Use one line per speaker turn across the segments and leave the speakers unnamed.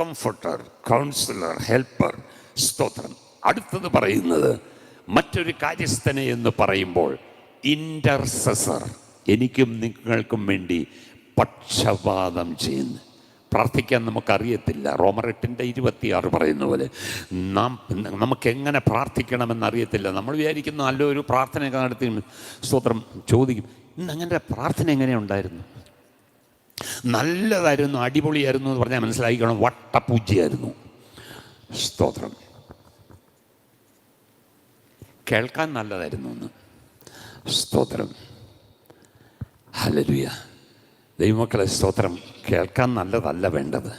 Comforter councillor helper സ്തോത്രം. അടുത്തത് പറയുന്നത് മറ്റൊരു കാര്യസ്ഥനെ എന്ന് പറയുമ്പോൾ ഇന്റർസസർ എനിക്കും നിങ്ങൾക്കും വേണ്ടി പക്ഷപാതം ചെയ്യുന്നു. പ്രാർത്ഥിക്കാൻ നമുക്കറിയത്തില്ല. റോമർ എട്ടിന്റെ ഇരുപത്തിയാറ് പറയുന്ന പോലെ നാം നമുക്ക് എങ്ങനെ പ്രാർത്ഥിക്കണമെന്നറിയത്തില്ല നമ്മൾ വിചാരിക്കുന്ന നല്ലൊരു പ്രാർത്ഥനയൊക്കെ നടത്തി സ്തോത്രം ചോദിക്കും ഇന്ന് അങ്ങനെ പ്രാർത്ഥന എങ്ങനെയുണ്ടായിരുന്നു? നല്ലതായിരുന്നു അടിപൊളിയായിരുന്നു എന്ന് പറഞ്ഞാൽ മനസ്സിലാക്കിക്കണം വട്ടപൂജയായിരുന്നു സ്തോത്രം. കേൾക്കാൻ നല്ലതായിരുന്നു എന്ന് സ്തോത്രം. ഹലരുയ ദൈവമക്കളെ സ്തോത്രം. കേൾക്കാൻ നല്ലതല്ല വേണ്ടത്.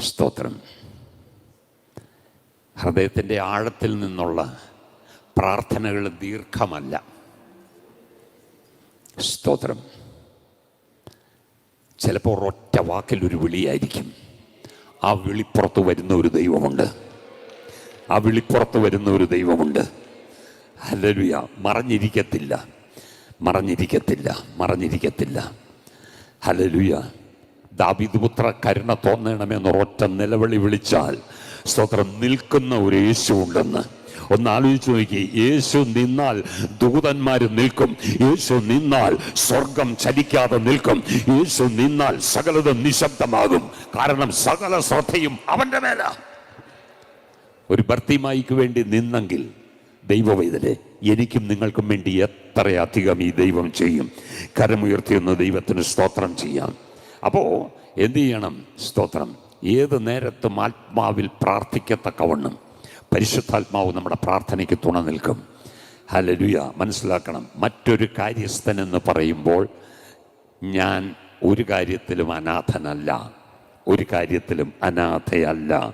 സ്തോത്രം. ഹൃദയത്തിന്റെ ആഴത്തിൽ നിന്നുള്ള പ്രാർത്ഥനകൾ ദീർഘമല്ല. സ്തോത്രം. ചിലപ്പോൾ ഒരൊറ്റ വാക്കിൽ ഒരു വിളിയായിരിക്കും. ആ വിളിപ്പുറത്ത് വരുന്ന ഒരു ദൈവമുണ്ട്. ആ വിളിപ്പുറത്ത് വരുന്ന ഒരു ദൈവമുണ്ട്. ഹല്ലേലൂയ. മറഞ്ഞിരിക്കത്തില്ല. മറഞ്ഞിരിക്കത്തില്ല. മറഞ്ഞിരിക്കത്തില്ല. ഹല്ലേലൂയ. ദാബിദുപുത്ര കരുണ തോന്നണമെന്ന് ഒറ്റ നിലവിളി വിളിച്ചാൽ സ്തോത്രം നിൽക്കുന്ന ഒരു യേശു ഉണ്ടെന്ന്. ഒന്ന് ആലോചിച്ച് നോക്കി. യേശു നിന്നാൽ ദൂതന്മാർ നിൽക്കും. യേശു നിന്നാൽ സ്വർഗം ചലിക്കാതെ നിൽക്കും. യേശു നിന്നാൽ സകലതും നിശബ്ദമാകും. കാരണം സകല ശ്രദ്ധയും അവന്റെ മേല. ഒരു ഭർത്തിമായിക്ക് വേണ്ടി നിന്നെങ്കിൽ ദൈവവൈതലെ എനിക്കും നിങ്ങൾക്കും വേണ്ടി എത്രയധികം ഈ ദൈവം ചെയ്യും. കരമുയർത്തിയൊന്ന് ദൈവത്തിന് സ്തോത്രം ചെയ്യാം. അപ്പോൾ എന്തു ചെയ്യണം? സ്തോത്രം. ഏത് നേരത്തും ആത്മാവിൽ പ്രാർത്ഥിക്കത്തക്കവണ്ണം. പരിശുദ്ധാത്മാവ് നമ്മുടെ പ്രാർത്ഥനയ്ക്ക് തുണ നിൽക്കും. ഹലലുയ മനസ്സിലാക്കണം. മറ്റൊരു കാര്യസ്ഥൻ എന്ന് പറയുമ്പോൾ ഞാൻ ഒരു കാര്യത്തിലും അനാഥനല്ല. ഒരു കാര്യത്തിലും അനാഥയല്ല.